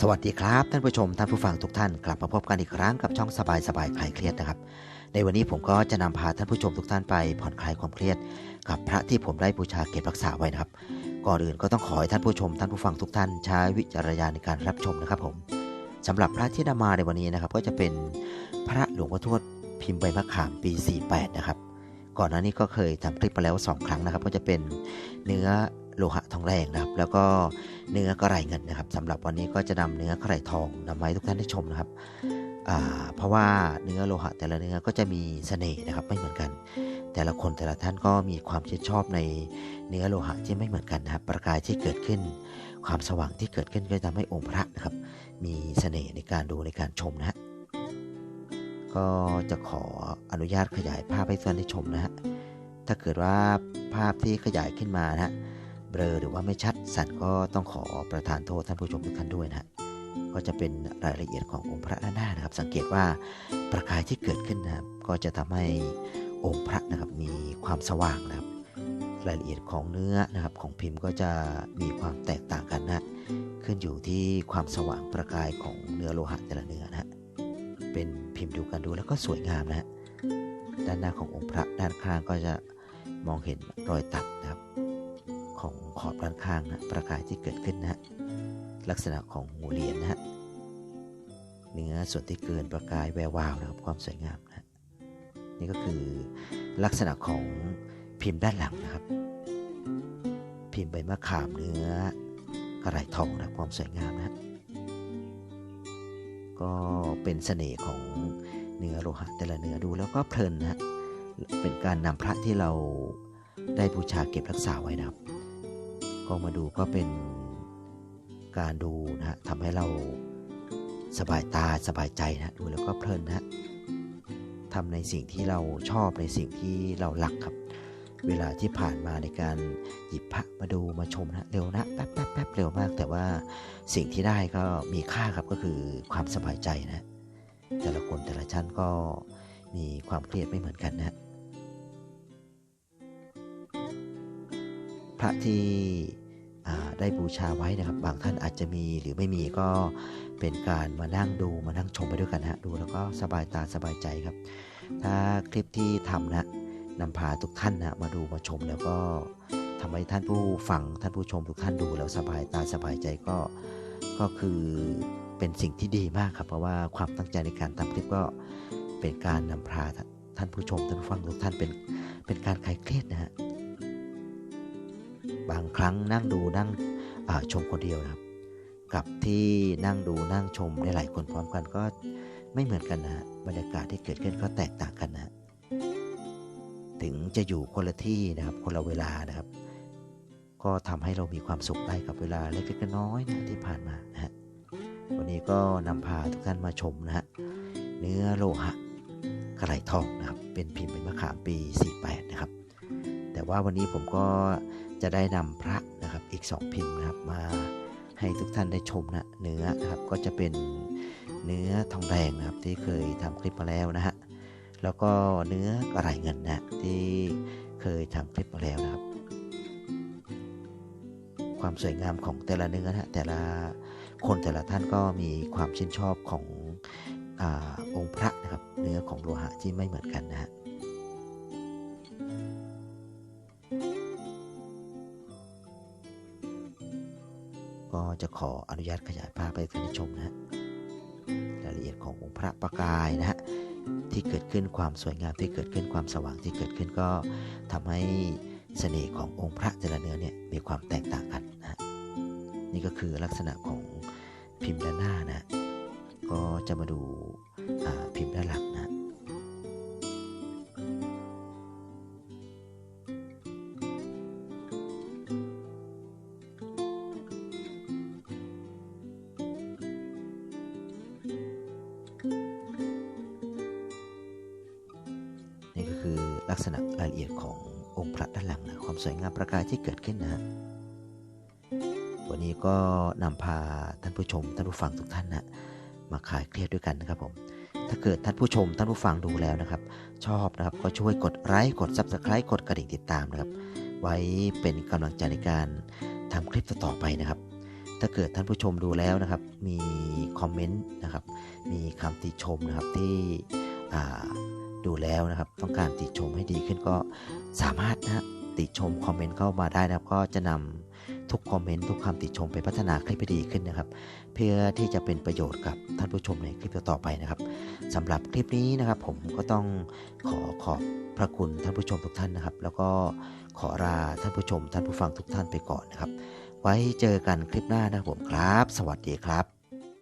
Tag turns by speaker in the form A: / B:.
A: สวัสดีครับ ท่านผู้ชมท่านผู้ฟังทุกท่านกลับมาพบกันอีกครั้งกับช่องสบายสบายคลายเครียดนะครับ ในวันนี้ผมก็จะนำพาท่านผู้ชมทุกท่านไปผ่อนคลายความเครียด กับพระที่ผมได้บูชาเก็บรักษาไว้นะครับ ก่อนอื่นก็ต้องขอให้ท่านผู้ชม ท่านผู้ฟังทุกท่านใช้วิจารณญาณในการรับชมนะครับผมสำหรับพระที่นำมาในวันนี้นะครับ ก็จะเป็นพระหลวงพ่อทวดพิมพ์ใบมะขามปี 48 นะครับ ก่อนหน้านี้ก็เคยทำคลิปมาแล้ว 2 ครั้งนะครับ ก็จะเป็นเนื้อ โลหะทองแดงนะครับ แล้วก็เนื้อกระไรเงินนะครับสำหรับวันนี้ก็จะนำเนื้อกระไรทองนำมาให้ทุกท่านได้ชมนะครับเพราะว่าเนื้อโลหะแต่ละเนื้อก็จะมีเสน่ห์นะครับไม่เหมือนกัน แต่ละคนแต่ละท่านก็มีความชื่นชอบในเนื้อโลหะที่ไม่เหมือนกันนะครับ ประกายที่เกิดขึ้น ความสว่างที่เกิดขึ้นก็จะทำให้องค์พระนะครับ มีเสน่ห์ในการดูในการชมนะฮะก็จะขออนุญาตขยายภาพให้ทุกท่านได้ชมนะฮะถ้าเกิดว่าภาพที่ขยายขึ้นมานะฮะ บลอหรือว่าไม่ชัดสันก็ต้องขอประทานโทษท่านผู้ชมทุกท่านด้วยนะฮะก็จะเป็นรายละเอียดขององค์พระด้านหน้านะครับ สังเกตว่าประกายที่เกิดขึ้นนะครับ ก็จะทำให้องค์พระนะครับมีความสว่างนะครับ รายละเอียดของเนื้อนะครับของพิมพ์ก็จะมีความแตกต่างกันนะขึ้นอยู่ที่ความสว่างประกายของเนื้อโลหะแต่ละเนื้อนะฮะเป็นพิมพ์ดูกันดูแล้วก็สวยงามนะฮะด้านหน้าขององค์พระด้านข้างก็จะมองเห็นรอยตัดนะครับ ของขอบด้านข้างนะประกายที่เกิดขึ้นนะฮะลักษณะของหูเหรียญนะฮะเนื้อส่วนที่เกินประกายแวววาวนะครับความสวยงามนะนี่ก็คือลักษณะของพิมพ์ด้านหลังนะครับ พิมพ์ใบมะขามเนื้อกระไรทองนะความสวยงามนะก็เป็นเสน่ห์ของเนื้อโลหะแต่ละเนื้อดูแล้วก็เพลินนะฮะเป็นการนำพระที่เราได้บูชาเก็บรักษาไว้นะครับ ก็มาดูก็เป็นการดูนะฮะทำให้เราสบายตาสบายใจนะดูแล้วก็เพลินนะทำในสิ่งที่เราชอบในสิ่งที่เรารักครับ เวลาที่ผ่านมาในการหยิบพระมาดูมาชมนะเร็วนะแป๊บแป๊บแป๊บเร็วมาก แต่ว่าสิ่งที่ได้ก็มีค่าครับก็คือความสบายใจนะ แต่ละคนแต่ละชั้นก็มีความเครียดไม่เหมือนกันนะ พระที่ได้บูชาไว้นะครับ บางท่านอาจจะมีหรือไม่มีก็เป็นการมานั่งดูมานั่งชมไปด้วยกันนะฮะดูแล้วก็สบายตาสบายใจครับ ถ้าคลิปที่ทำนะนำพาทุกท่านนะมาดูมาชมแล้วก็ทำให้ท่านผู้ฟังท่านผู้ชมทุกท่านดูแล้วสบายตาสบายใจก็ก็คือเป็นสิ่งที่ดีมากครับ เพราะว่าความตั้งใจในการทำคลิปก็เป็นการนำพาท่านผู้ชมท่านผู้ฟังทุกท่านเป็นเป็นการคลายเครียดนะฮะ บางครั้งนั่งดูนั่งชมคนเดียวนะครับ กับที่นั่งดูนั่งชมหลายๆคนพร้อมกันก็ไม่เหมือนกันนะฮะบรรยากาศที่เกิดขึ้นก็แตกต่างกันนะถึงจะอยู่คนละที่นะครับคนละเวลานะครับ ก็ทำให้เรามีความสุขได้กับเวลาเล็กๆน้อยๆนะที่ผ่านมานะฮะวันนี้ก็นำพาทุกท่านมาชมนะฮะเนื้อโลหะกระไหลทองนะครับ เป็นพิมพ์เป็นมะขามปี 48 นะครับ แต่ว่าวันนี้ผมก็ จะได้นำพระนะครับอีก 2 พิมพ์นะครับมาให้ทุกท่านได้ชมนะเนื้อนะครับก็จะเป็นเนื้อทองแดงนะครับที่เคยทำคลิปมาแล้วนะฮะแล้วก็เนื้อกระไรเงินนะที่เคยทำคลิปมาแล้วนะครับ ความสวยงามของแต่ละเนื้อนะแต่ละคนแต่ละท่านก็มีความชื่นชอบของอองค์พระนะครับ เนื้อของโลหะที่ไม่เหมือนกันนะฮะ ก็จะขออนุญาตขยายภาพไปท่านผู้ชมนะฮะรายละเอียดขององค์พระประกายนะฮะที่เกิดขึ้นความสวยงามที่เกิดขึ้นความสว่างที่เกิดขึ้นก็ทำให้เสน่ห์ขององค์พระแต่ละเนื้อเนี่ยมีความแตกต่างกันนะฮะนี่ก็คือลักษณะของพิมพ์ด้านหน้านะก็จะมาดูพิม ลักษณะรายละเอียดขององค์พระด้านหลังนะความสวยงามประกายที่เกิดขึ้นนะวันนี้ก็นำพาท่านผู้ชมท่านผู้ฟังทุกท่านนะมาคลายเครียดด้วยกันนะครับผมถ้าเกิดท่านผู้ชมท่านผู้ฟังดูแล้วนะครับ ชอบนะครับก็ช่วยกดไลค์กด Subscribe กดกระดิ่งติดตามนะครับ ไว้เป็นกำลังใจในการทำคลิปต่อไปนะครับ ถ้าเกิดท่านผู้ชมดูแล้วนะครับ มีคอมเมนต์นะครับ มีคำติชมนะครับที่อ่า ดูแล้วนะครับ ต้องการติชมให้ดีขึ้นก็สามารถนะติชมคอมเมนต์เข้ามาได้นะครับ ก็จะนำทุกคอมเมนต์ทุกคำติชมไปพัฒนาคลิปให้ดีขึ้นนะครับ เพื่อที่จะเป็นประโยชน์กับท่านผู้ชมในคลิปต่อไปนะครับสำหรับคลิปนี้นะครับ ผมก็ต้องขอขอบพระคุณท่านผู้ชมทุกท่านนะครับ แล้วก็ขอลาท่านผู้ชม ท่านผู้ฟังทุกท่านไปก่อนนะครับ ไว้เจอกันคลิปหน้านะครับผมครับ สวัสดีครับ